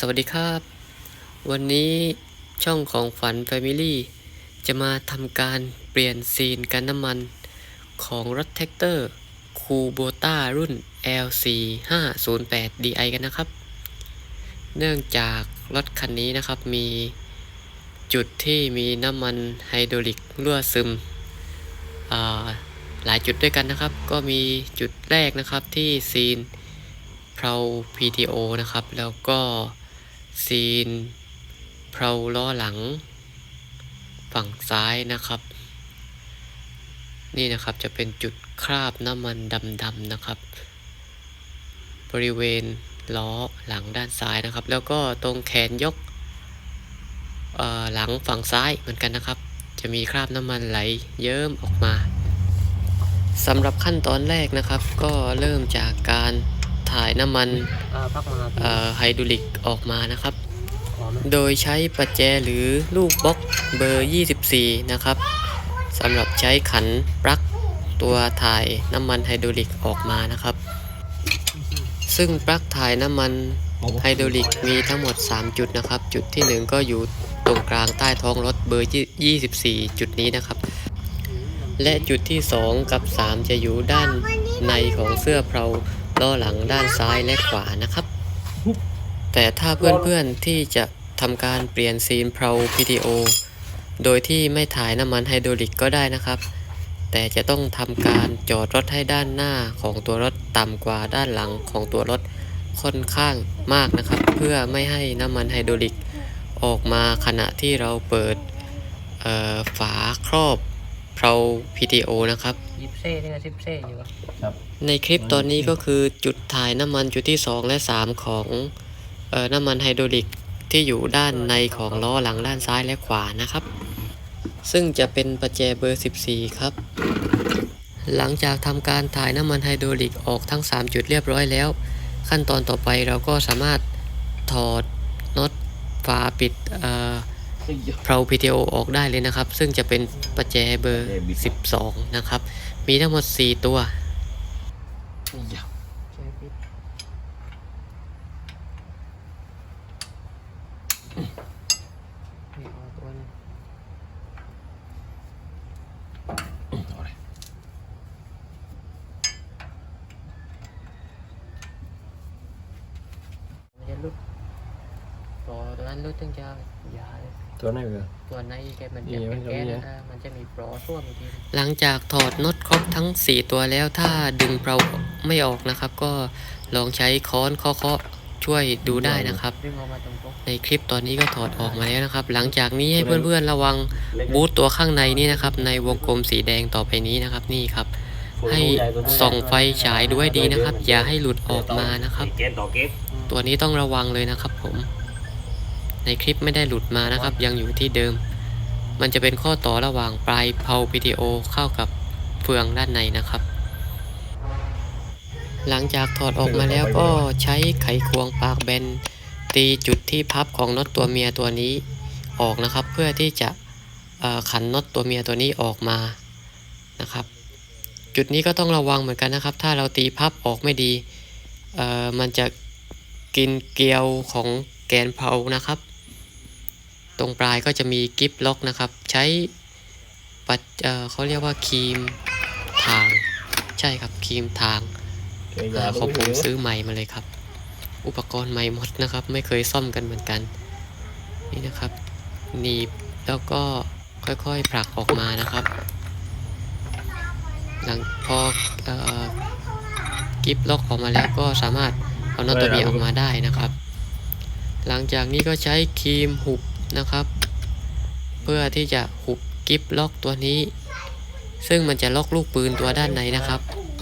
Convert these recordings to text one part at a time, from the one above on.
สวัสดีครับ วันนี้ช่องของฝัน Family จะมาทำการเปลี่ยนซีนกันน้ำมันของรถแท็กเตอร์คูโบต้ารุ่น L4508DI กันนะครับ เนื่องจากรถคันนี้นะครับมีจุดที่มีน้ำมันไฮดรอลิกรั่วซึม หลายจุดด้วยกันนะครับ ก็มีจุดแรกนะครับที่ซีนเพลา PTO นะครับ แล้วก็ ซีนเพลาล้อหลัง ฝั่งซ้ายนะครับ นี่นะครับจะเป็นจุดคราบน้ำมันดำๆนะครับ บริเวณล้อหลังด้านซ้ายนะครับ แล้วก็ตรงแขนยกหลังฝั่งซ้ายเหมือนกันนะครับ จะมีคราบน้ำมันไหลเยิ้มออกมาสำหรับขั้นตอนแรกนะครับ ก็เริ่มจากการ ถ่ายน้ำมันอ่าพักมาเอ่อไฮดรอลิกออกมานะครับขอไหมโดยใช้ประแจหรือลูกบล็อกเบอร์ 24 นะครับสำหรับใช้ขันปลั๊กตัวถ่ายน้ำมันไฮดรอลิกออกมานะครับ ซึ่งปลั๊กถ่ายน้ำมันไฮดรอลิกมีทั้งหมด 3 จุดนะครับ จุดที่ 1 ก็อยู่ตรงกลางใต้ท้องรถเบอร์ 24 จุดนี้นะครับ และจุดที่ 2 กับ 3 จะอยู่ด้านในของเสื้อเพลา ล้อหลังด้านซ้ายและขวานะครับ แต่ถ้าเพื่อนๆที่จะทำการเปลี่ยนซีนเพลา PTO โดยที่ไม่ถ่ายน้ำมันไฮดรอลิกก็ได้นะครับ แต่จะต้องทำการจอดรถให้ด้านหน้าของตัวรถต่ำกว่าด้านหลังของตัวรถค่อนข้างมากนะครับ เพื่อไม่ให้น้ำมันไฮดรอลิกออกมาขณะที่เราเปิดเอ่อฝาครอบเพลา PTO นะครับยิบเซ่นี่ก็ซิบเซ่อยู่วะ ในคลิปตอนนี้ก็คือจุดถ่ายน้ำมันจุดที่ 2 และ 3 ของเออน้ำมันไฮดรอลิกที่อยู่ด้านในของล้อหลังด้านซ้ายและขวานะครับ ซึ่งจะเป็นประแจเบอร์ 14 ครับ หลังจากทำการถ่ายน้ำมันไฮดรอลิกออกทั้ง 3 จุดเรียบร้อยแล้ว ขั้นตอนต่อไปเราก็สามารถถอดน็อตฝาปิดเอ่อเพลา PTO ออกได้เลยนะครับ ซึ่งจะเป็นประแจเบอร์ 12 นะครับ มีทั้งหมด 4 ตัว ใช่พี่นี่เอาตัวนึงมันจะลุดรอตัวนั้นลุดถึงจะยาเลย ตัวไหนเหรอ ตัวในแกมันนี่จะมัเป็นนจะแก๊สมีนะอ่ามันจะมีปลอส้วมอีกทีหลังจากถอดน็อตครบทั้ง 4 ตัวแล้วถ้าดึงเพลา ไม่ออกนะครับ ก็ลองใช้ค้อนเคาะๆช่วยดูได้นะครับ ในคลิปตอนนี้ก็ถอดออกมาแล้วนะครับ หลังจากนี้ให้เพื่อนๆระวังบูทตัวข้างในนี่นะครับ ในวงกลมสีแดงต่อไปนี้นะครับนี่ครับ ให้ส่องไฟฉายดูให้ดีนะครับ อย่าให้หลุดออกมานะครับ ตัวนี้ต้องระวังเลยนะครับ ผม ในคลิปไม่ได้หลุดมานะครับ ยังอยู่ที่เดิม มันจะเป็นข้อต่อระหว่างปลายเพา PTO เข้ากับเฟืองด้านในนะครับ หลังจากถอดออกมาแล้วก็ใช้ไขควงปากแบน ตีจุดที่พับของน็อตตัวเมียตัวนี้ออกนะครับ เพื่อที่จะเอ่อขันน็อตตัวเมียตัวนี้ออกมานะครับ จุดนี้ก็ต้องระวังเหมือนกันนะครับ ถ้าเราตีพับออกไม่ดีเอ่อมันจะกินเกลียวของแกนเพลานะครับ ตรงปลายก็จะมีกิฟล็อกนะครับ ใช้ปัดเอ่อเขาเรียกว่าครีมทาง ใช่ครับครีมทาง อ่าของผมซื้อใหม่มาเลยครับ อุปกรณ์ใหม่หมดนะครับ ไม่เคยซ่อมกันเหมือนกัน นี่นะครับหนีบแล้วก็ค่อยๆผลักออกมานะครับ หลังพอเอ่อกิฟล็อกออกมาแล้วก็สามารถเอาน็อตตัวเมียออกมาได้นะครับ หลังจากนี้ก็ใช้ครีมหุบนะครับ เพื่อที่จะหุบกิฟล็อกตัวนี้ ซึ่งมันจะล็อกลูกปืนตัวด้านในนะครับ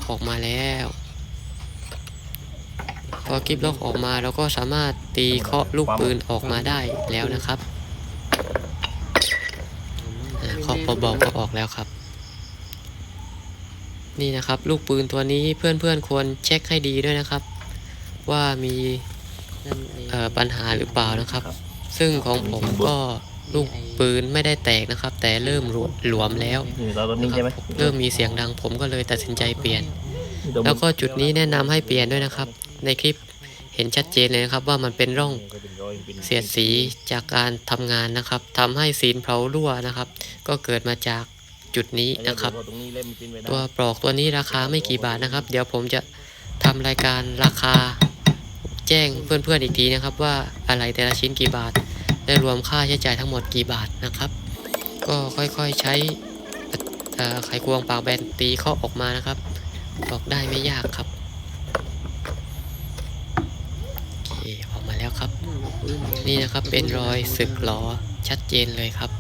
ออกมาแล้ว พอกิฟล็อกออกมาเราก็สามารถตีเคาะลูกปืนออกมาได้แล้วนะครับอ่าเคาะเบาๆก็ออกแล้วครับ นี่นะครับ ลูกปืนตัวนี้เพื่อนๆควรเช็คให้ดีด้วยนะครับ ว่ามีนั่นไอ้เอ่อปัญหาหรือเปล่านะครับ ซึ่งของผมก็ลูกปืนไม่ได้แตกนะครับ แต่เริ่มหลวหลวมแล้วนี่เราตัวนี้นะคใช่ไหมรับเริ่มมีเสียงดังผมก็เลยตัดสินใจเปลี่ยน แล้วก็จุดนี้แนะนำให้เปลี่ยนด้วยนะครับ ในคลิปเห็นชัดเจนเลยนะครับว่ามันเป็นร่องเสียดสีจากการทำงานนะครับทำให้ซีนเพลารั่วนะครับ ก็เกิดมาจากจุดนี้นะครับ ตัวปลอกตัวนี้ราคาไม่กี่บาทนะครับ เดี๋ยวผมจะทำรายการราคา แจ้งเพื่อนๆอีกทีนะครับ ว่าอะไรแต่ละชิ้นกี่บาทและรวมค่าใช้จ่ายทั้งหมดกี่บาทนะครับ ก็ค่อยๆใช้ไขควงปากแบนตีเข้าออกมานะครับออกได้ไม่ยากครับโอเคออกมาแล้วครับ นี่นะครับเป็นรอยสึกหลอชัดเจนเลยครับ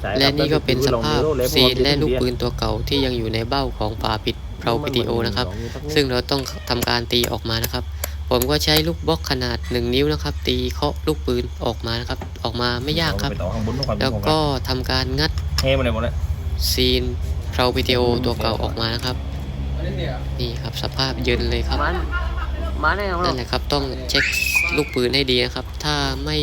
ใช่และครับนี่ก็เป็นสภาพลองดูซีนและลูกเยปืนตัวเก่าที่ยังอยู่ในเบ้าของฝาปิดเพราวิดีโอนะครับ ซึ่งเราต้องทำการตีออกมานะครับ ผมก็ใช้ลูกบล็อกขนาด 1 นิ้วนะครับ ตีเคาะลูกปืนออกมานะครับ ออกมาไม่ยากครับไปต่อข้างบนต้องความแล้วก็ทำการงัดเฮ้มาเลยหมดเลยซีนเพราวิดีโอตัวเก่าออกมานะครับ นี่ครับสภาพเยินเลยครับ มันมันเนี่ยครับนั่นแหละครับ ต้องเช็คลูกปืนให้ดีนะครับ ถ้าไม่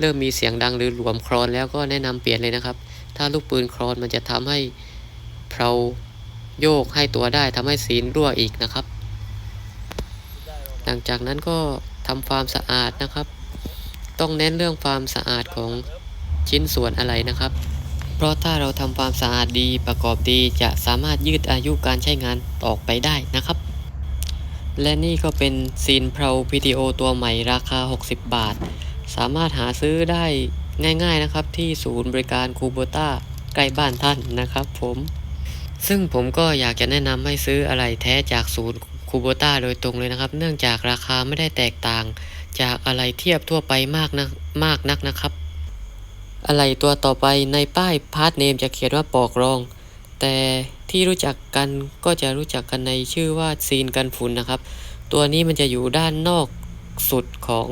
เริ่มมีเสียงดังหรือหลวมคลอนแล้วก็แนะนำเปลี่ยนเลยนะครับ ถ้าลูกปืนคลอนมันจะทำให้เพลาโยกให้ตัวได้ทำให้ซีนรั่วอีกนะครับ หลังจากนั้นก็ทำความสะอาดนะครับ ต้องเน้นเรื่องความสะอาดของชิ้นส่วนอะไรนะครับ เพราะถ้าเราทำความสะอาดดีประกอบดีจะสามารถยืดอายุการใช้งานออกไปได้นะครับ และนี่ก็เป็นซีนเพลาพีดีโอตัวใหม่ราคา 60 บาท สามารถหาซื้อได้ง่ายๆนะครับที่ศูนย์บริการคูโบต้าใกล้บ้านท่านนะครับผม ซึ่งผมก็อยากจะแนะนำให้ซื้ออะไรแท้จากศูนย์คูโบต้าโดยตรงเลยนะครับ เนื่องจากราคาไม่ได้แตกต่าง จากอะไรเทียบทั่วไปมากนะมากนักนะครับ อะไรตัวต่อไปในป้ายพาร์ทเนมจะเขียนว่าปอกรอง แต่ที่รู้จักกันก็จะรู้จักกันในชื่อว่าซีนกันฝุ่นนะครับ ตัวนี้มันจะอยู่ด้านนอกสุดของ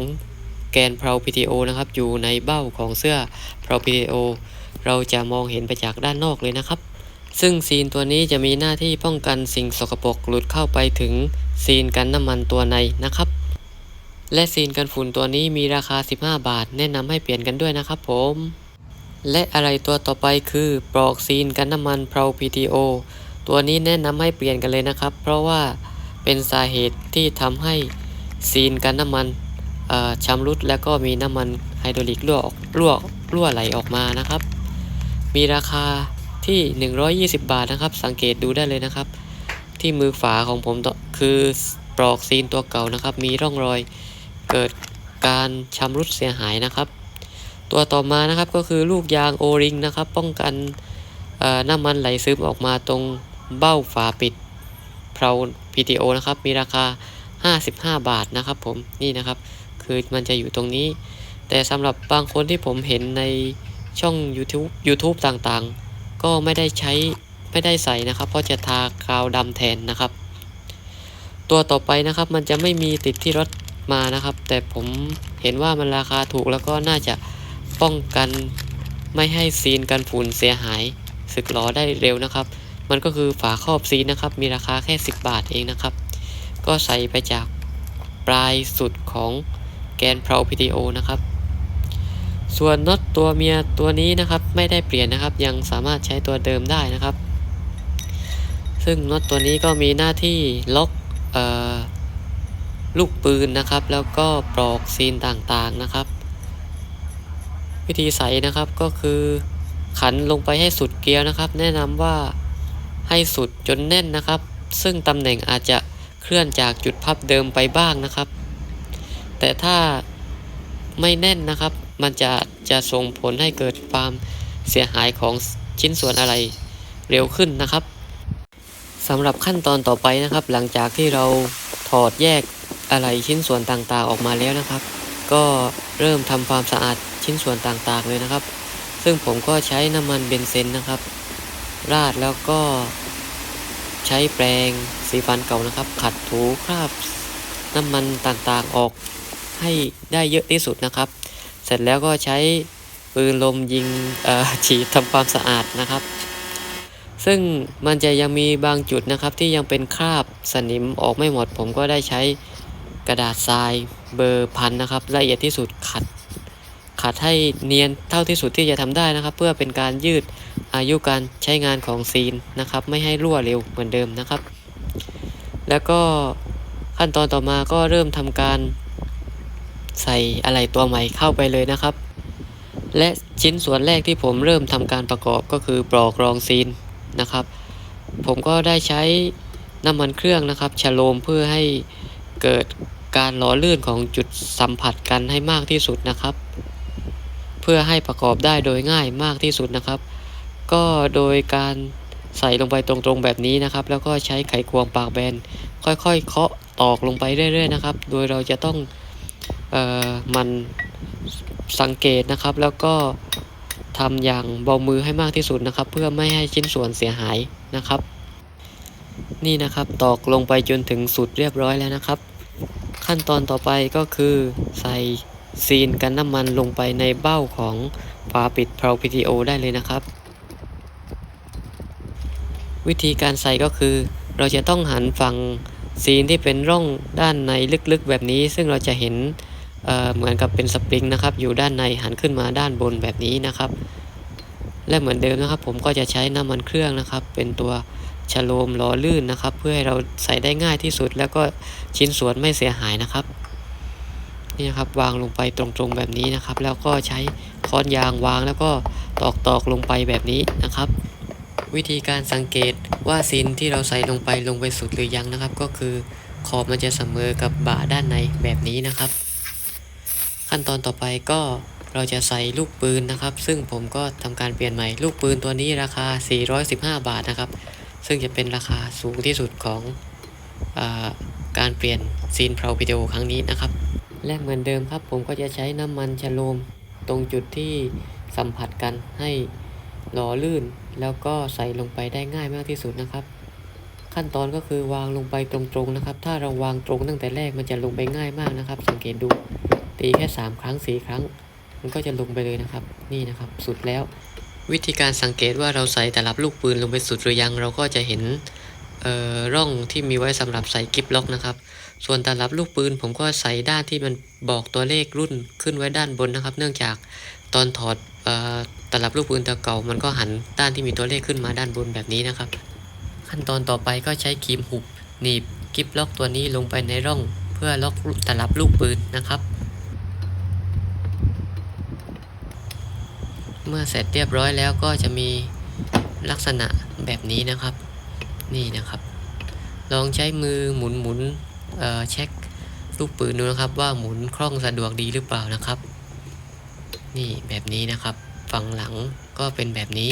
แกนเพลา PTO นะครับ อยู่ในเบ้าของเสื้อเพลา PTO เราจะมองเห็นไปจากด้านนอกเลยนะครับ ซึ่งซีนตัวนี้จะมีหน้าที่ป้องกันสิ่งสกปรกหลุดเข้าไปถึงซีนกันน้ำมันตัวในนะครับ และซีนกันฝุ่นตัวนี้มีราคา 15 บาท แนะนำให้เปลี่ยนกันด้วยนะครับผม และอะไรตัวต่อไปคือปลอกซีนกันน้ำมันเพลา PTO ตัวนี้แนะนำให้เปลี่ยนกันเลยนะครับ เพราะว่าเป็นสาเหตุที่ทำให้ซีนกันน้ำมันเอ่อชำรุดแล้วก็มีน้ำมันไฮดรอลิกรั่วออกรั่วรั่วไหลออกมานะครับ มีราคาที่ 120 บาทนะครับ สังเกตดูได้เลยนะครับ ที่มือฝาของผมต่อคือปลอกซีนตัวเก่านะครับ มีร่องรอยเกิดการชำรุดเสียหายนะครับ ตัวต่อมานะครับก็คือลูกยางโอริงนะครับ ป้องกันน้ำมันไหลซึมออกมาตรงเบ้าฝาปิดเพลา PTO นะครับ มีราคา 55 บาทนะครับผมนี่นะครับ คือมันจะอยู่ตรงนี้ แต่สำหรับบางคนที่ผมเห็นในช่อง YouTube YouTube ต่างๆ ก็ไม่ได้ใช้ไม่ได้ใส่นะครับ เพราะจะทากาวดำแทนนะครับ ตัวต่อไปนะครับมันจะไม่มีติดที่รถมานะครับ แต่ผมเห็นว่ามันราคาถูกแล้วก็น่าจะ ป้องกันไม่ให้ซีนกันฝุ่นเสียหายสึกหรอได้เร็วนะครับ มันก็คือฝาครอบซีนนะครับ มีราคาแค่ 10 บาทเองนะครับ ก็ใส่ไปจากปลายสุดของแกนเพลา PTO นะครับ ส่วนน็อตตัวเมียตัวนี้นะครับไม่ได้เปลี่ยนนะครับ ยังสามารถใช้ตัวเดิมได้นะครับ ซึ่งน็อตตัวนี้ก็มีหน้าที่ล็อกออลูกปืนนะครับ แล้วก็ปลอกซีนต่างๆนะครับ วิธีใส่นะครับก็คือขันลงไปให้สุดเกลียวนะครับ แนะนำว่าให้สุดจนแน่นนะครับ ซึ่งตำแหน่งอาจจะเคลื่อนจากจุดพับเดิมไปบ้างนะครับ แต่ถ้าไม่แน่นนะครับ มันจะจะส่งผลให้เกิดความเสียหายของชิ้นส่วนอะไรเร็วขึ้นนะครับสำหรับขั้นตอนต่อไปนะครับ หลังจากที่เราถอดแยกอะไรชิ้นส่วนต่างๆออกมาแล้วนะครับ ก็เริ่มทำความสะอาด ชิ้นส่วนต่างๆเลยนะครับ ซึ่งผมก็ใช้น้ำมันเบนซินนะครับ ราดแล้วก็ใช้แปรงสีฟันเก่านะครับ ขัดถูคราบน้ำมันต่างๆออกให้ได้เยอะที่สุดนะครับ เสร็จแล้วก็ใช้ปืนลมยิงฉีดทำความสะอาดนะครับ ซึ่งมันจะยังมีบางจุดนะครับที่ยังเป็นคราบสนิมออกไม่หมด ผมก็ได้ใช้กระดาษทรายเบอร์พันนะครับ ละเอียดที่สุดขัด ขัดให้เนียนเท่าที่สุดที่จะทำได้นะครับ เพื่อเป็นการยืดอายุการใช้งานของซีนนะครับ ไม่ให้รั่วเร็วเหมือนเดิมนะครับ แล้วก็ขั้นตอนต่อมาก็เริ่มทำการใส่อะไหล่ตัวใหม่เข้าไปเลยนะครับ และชิ้นส่วนแรกที่ผมเริ่มทำการประกอบก็คือปลอกรองซีนนะครับ ผมก็ได้ใช้น้ำมันเครื่องนะครับฉโลมเพื่อให้เกิดการหล่อลื่นของจุดสัมผัสกันให้มากที่สุดนะครับ เพื่อให้ประกอบได้โดยง่ายมากที่สุดนะครับ ก็โดยการใส่ลงไปตรงๆแบบนี้นะครับ แล้วก็ใช้ไขควงปากแบน ค่อยๆ เคาะตอกลงไปเรื่อยๆนะครับ โดยเราจะต้องออมันสังเกตนะครับ แล้วก็ทำอย่างเบามือให้มากที่สุดนะครับ เพื่อไม่ให้ชิ้นส่วนเสียหายนะครับ นี่นะครับตอกลงไปจนถึงสุดเรียบร้อยแล้วนะครับ ขั้นตอนต่อไปก็คือใส่ ซีนกันน้ำมันลงไปในเบ้าของฝาปิดเพลา PTO ได้เลยนะครับ วิธีการใส่ก็คือ เราจะต้องหันฝั่งซีนที่เป็นร่องด้านในลึกๆแบบนี้ ซึ่งเราจะเห็นเเหมือนกับเป็นสปริงนะครับ อยู่ด้านในหันขึ้นมาด้านบนแบบนี้นะครับ และเหมือนเดิมนะครับ ผมก็จะใช้น้ำมันเครื่องนะครับ เป็นตัวฉโลมล่อลื่นนะครับ เพื่อให้เราใส่ได้ง่ายที่สุด แล้วก็ชิ้นส่วนไม่เสียหายนะครับ นี่นะครับวางลงไปตรงๆแบบนี้นะครับ แล้วก็ใช้ค้อนยางวางแล้วก็ตอกตอกลงไปแบบนี้นะครับ วิธีการสังเกตว่าซีนที่เราใส่ลงไปลงไปสุดหรือยังนะครับ ก็คือขอบมันจะเสมอกับบ่าด้านในแบบนี้นะครับ ขั้นตอนต่อไปก็เราจะใส่ลูกปืนนะครับ ซึ่งผมก็ทำการเปลี่ยนใหม่ลูกปืนตัวนี้ราคา 415 บาทนะครับ ซึ่งจะเป็นราคาสูงที่สุดของอการเปลี่ยนซีนเพลาวิดีโอครั้งนี้นะครับ และเหมือนเดิมครับ ผมก็จะใช้น้ำมันชะโลม ตรงจุดที่สัมผัสกันให้หล่อลื่น แล้วก็ใส่ลงไปได้ง่ายมากที่สุดนะครับ ขั้นตอนก็คือวางลงไปตรงๆนะครับ ถ้าเราวางตรงตั้งแต่แรกมันจะลงไปง่ายมากนะครับ สังเกตดูตีแค่ 3 ครั้ง 4 ครั้ง มันก็จะลงไปเลยนะครับ นี่นะครับ สุดแล้ว วิธีการสังเกตว่าเราใส่แต่ลับลูกปืนลงไปสุดหรือยังเราก็จะเห็นเอ่อร่องที่มีไว้สำหรับใส่กิฟล็อกนะครับ ส่วนตลับลูกปืนผมก็ใส่ด้านที่มันบอกตัวเลขรุ่นขึ้นไว้ด้านบนนะครับ เนื่องจากตอนถอดออตลับลูกปืนตัวเก่ามันก็หันด้านที่มีตัวเลขขึ้นมาด้านบนแบบนี้นะครับ ขั้นตอนต่อไปก็ใช้ครีมหุบหนีบกิฟล็อกตัวนี้ลงไปในร่อง เพื่อล็อกตลับลูกปืนนะครับ เมื่อเสร็จเรียบร้อยแล้วก็จะมีลักษณะแบบนี้นะครับ นี่นะครับ ลองใช้มือหมุนหมุน เเช็คลูกปืนดูนะครับว่าหมุนคล่องสะดวกดีหรือเปล่านะครับ นี่แบบนี้นะครับ ฝั่งหลังก็เป็นแบบนี้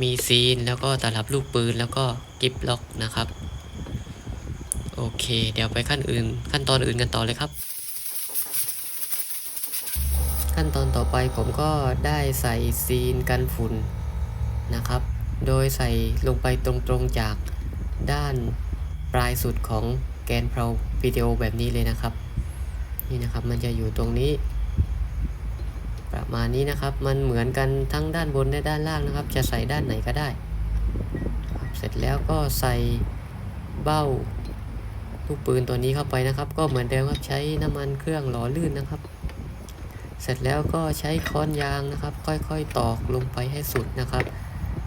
มีซีนแล้วก็ตลับลูกปืนแล้วก็กิฟล็อกนะครับ โอเค เดี๋ยวไปขั้นอื่น ขั้นตอนอื่นกันต่อเลยครับ ขั้นตอนต่อไปผมก็ได้ใส่ซีนกันฝุ่นนะครับ โดยใส่ลงไปตรงๆจากด้าน ปลายสุดของแกนเพลาวิดีโอแบบนี้เลยนะครับ นี่นะครับมันจะอยู่ตรงนี้ ประมาณนี้นะครับ มันเหมือนกันทั้งด้านบนและด้านล่างนะครับ จะใส่ด้านไหนก็ได้ เสร็จแล้วก็ใส่เบ้าลูกปืนตัวนี้เข้าไปนะครับ ก็เหมือนเดิมครับใช้น้ำมันเครื่องหล่อลื่นนะครับ เสร็จแล้วก็ใช้ค้อนยางนะครับ ค่อยๆตอกลงไปให้สุดนะครับ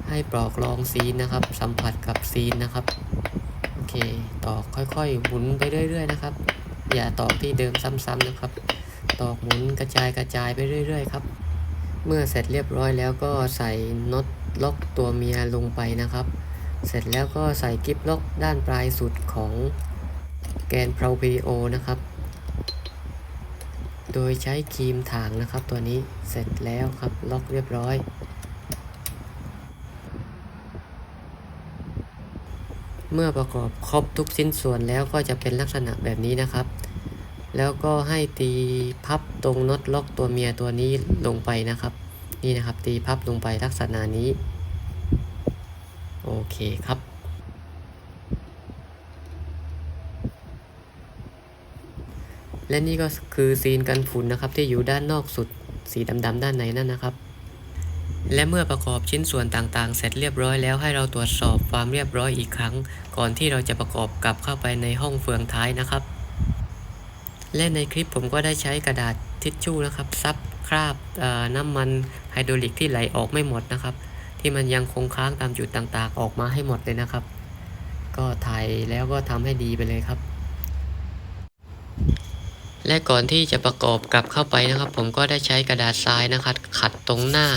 ให้ปลอกรองซีนนะครับ สัมผัสกับซีนนะครับ เคตอกค่อยๆหมุนไปเรื่อย ๆ นะครับ อย่าตอกที่เดิมซ้ำๆนะครับ ตอกหมุนกระจายกระจายไปเรื่อย ๆ ครับ เมื่อเสร็จเรียบร้อยแล้วก็ใส่น็อตล็อกตัวเมียลงไปนะครับ เสร็จแล้วก็ใส่กิฟล็อกด้านปลายสุดของแกนเพลาพีโอนะครับ โดยใช้ครีมถางนะครับ ตัวนี้เสร็จแล้วครับล็อกเรียบร้อย เมื่อประกอบครบทุกชิ้นส่วนแล้วก็จะเป็นลักษณะแบบนี้นะครับ แล้วก็ให้ตีพับตรงน็อตล็อกตัวเมียตัวนี้ลงไปนะครับ นี่นะครับตีพับลงไปลักษณะนี้ โอเคครับและนี่ก็คือซีนกันฝุ่นนะครับที่อยู่ด้านนอกสุดสีดำๆด้านในนั่นนะครับ และเมื่อประกอบชิ้นส่วนต่างๆ เสร็จเรียบร้อยแล้วให้เราตรวจสอบความเรียบร้อยอีกครั้ง ก่อนที่เราจะประกอบกลับเข้าไปในห้องเฟืองท้ายนะครับ และในคลิปผมก็ได้ใช้กระดาษทิชชู่นะครับซับคราบน้ำมันไฮโดรลิกที่ไหลออกไม่หมดนะครับ ที่มันยังคงค้างตามจุดต่างๆ ออกมาให้หมดเลยนะครับ ก็ถ่ายแล้วก็ทำให้ดีไปเลยครับและก่อนที่จะประกอบกลับเข้าไปนะครับ ผมก็ได้ใช้กระดาษทรายนะครับ ขัดตรงหน้า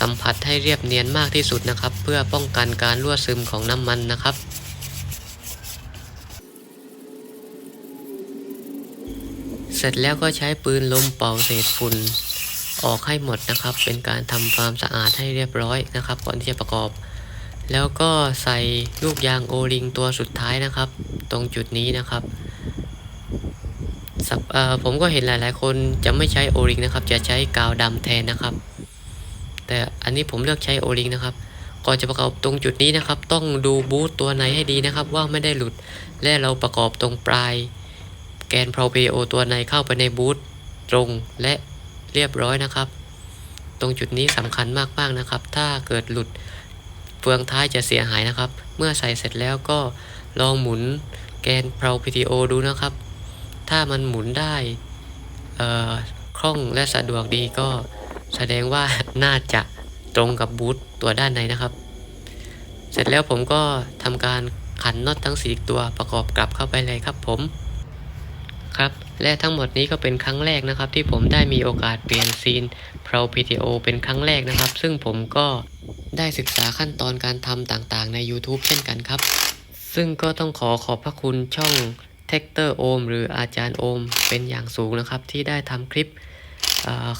สัมผัสให้เรียบเนียนมากที่สุดนะครับ เพื่อป้องกันการรั่วซึมของน้ำมันนะครับ เสร็จแล้วก็ใช้ปืนลมเป่าเศษฝุ่นออกให้หมดนะครับ เป็นการทำความสะอาดให้เรียบร้อยนะครับ ก่อนที่จะประกอบ แล้วก็ใส่ลูกยางโอริงตัวสุดท้ายนะครับ ตรงจุดนี้นะครับผมก็เห็นหลาย ๆ คนจะไม่ใช้โอริงนะครับ จะใช้กาวดำแทนนะครับ แต่อันนี้ผมเลือกใช้โอริงนะครับก่อนจะประกอบตรงจุดนี้นะครับ ต้องดูบูทตัวไหนให้ดีนะครับ ว่าไม่ได้หลุด และเราประกอบตรงปลาย แกนพร p โอตัวในเข้าไปในบูทตรงและเรียบร้อยนะครับ ตรงจุดนี้สำคัญมากๆนะครับ ถ้าเกิดหลุดเฟืองท้ายจะเสียหายนะครับ เมื่อใส่เสร็จแล้วก็ลองหมุนแกนเพรา PTO ดูนะครับ ถ้ามันหมุนได้คล่องและสะดวกดีก็ แสดงว่าน่าจะตรงกับบูทตัวด้านในนะครับ เสร็จแล้วผมก็ทำการขันน็อตทั้ง 4 ตัวประกอบกลับเข้าไปเลยครับผม ครับ และทั้งหมดนี้ก็เป็นครั้งแรกนะครับ ที่ผมได้มีโอกาสเปลี่ยนซีน Pro PTO เป็นครั้งแรกนะครับ ซึ่งผมก็ได้ศึกษาขั้นตอนการทำต่างๆ ใน YouTube เช่นกันครับ ซึ่งก็ต้องขอขอบพระคุณช่อง t e c t o r Om หรืออาจารย์โอมเป็นอย่างสูงนะครับ ที่ได้ทำคลิป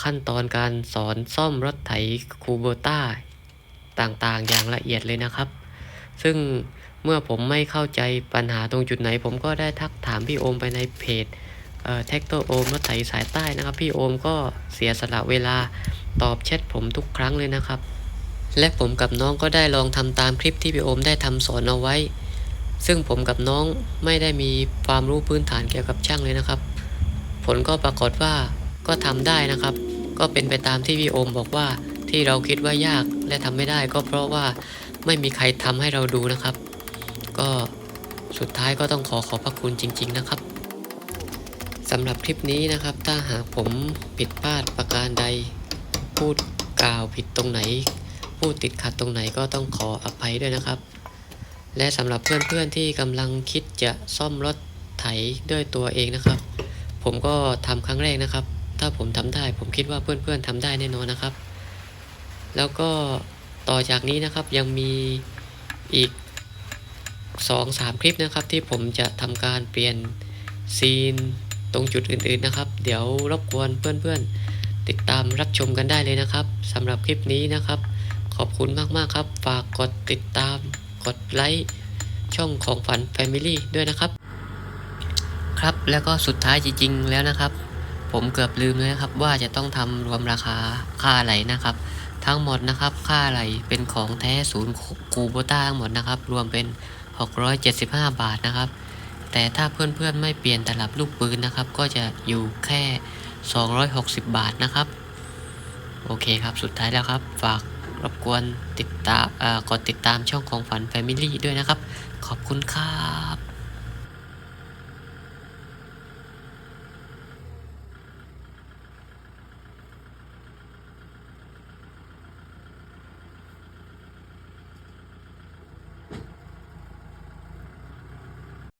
ขั้นตอนการสอนซ่อมรถไถคูโบต้าต่างๆ อย่างละเอียดเลยนะครับ ซึ่งเมื่อผมไม่เข้าใจปัญหาตรงจุดไหน ผมก็ได้ทักถามพี่โอมไปในเพจเอ่อแท็กเตอร์โอมรถไถสายใต้นะครับ พี่โอมก็เสียสละเวลาตอบแชทผมทุกครั้งเลยนะครับ และผมกับน้องก็ได้ลองทำตามคลิปที่พี่โอมได้ทำสอนเอาไว้ ซึ่งผมกับน้องไม่ได้มีความรู้พื้นฐานเกี่ยวกับช่างเลยนะครับ ผลก็ปรากฏว่า ก็ทำได้นะครับ ก็เป็นไปตามที่พี่โอมบอกว่าที่เราคิดว่ายากและทำไม่ได้ ก็เพราะว่าไม่มีใครทำให้เราดูนะครับ ก็สุดท้ายก็ต้องขอขอบพระคุณจริง ๆ นะครับสำหรับคลิปนี้นะครับ ถ้าหากผมผิดพลาดประการใด พูดกล่าวผิดตรงไหน พูดติดขัดตรงไหนก็ต้องขออภัยด้วยนะครับ และสำหรับเพื่อนๆที่กำลังคิดจะซ่อมรถไถด้วยตัวเองนะครับ ผมก็ทำครั้งแรกนะครับ ถ้าผมทำได้ ผมคิดว่าเพื่อนๆทำได้แน่นอนนะครับ แล้วก็ต่อจากนี้นะครับยังมีอีก 2-3 คลิปนะครับ ที่ผมจะทำการเปลี่ยนซีนตรงจุดอื่นๆนะครับ เดี๋ยวรบกวนเพื่อนๆ ติดตามรับชมกันได้เลยนะครับสำหรับคลิปนี้นะครับ ขอบคุณมากๆครับ ฝากกดติดตาม กดไลค์ช่องของฝัน Family ด้วยนะครับ ครับแล้วก็สุดท้ายจริงๆแล้วนะครับ ผมเกือบลืมเลยนะครับว่าจะต้องทำรวมราคาค่าไหลนะครับ ทั้งหมดนะครับค่าไหลเป็นของแท้ศูนย์คูโบต้าทั้งหมดนะครับ รวมเป็น 675 บาทนะครับ แต่ถ้าเพื่อนๆไม่เปลี่ยนตลับลูกปืนนะครับ ก็จะอยู่แค่ 260 บาทนะครับ โอเคครับสุดท้ายแล้วครับ ฝากรบกวนติดตามกดติดตามช่องของฝัน Family ด้วยนะครับ ขอบคุณครับ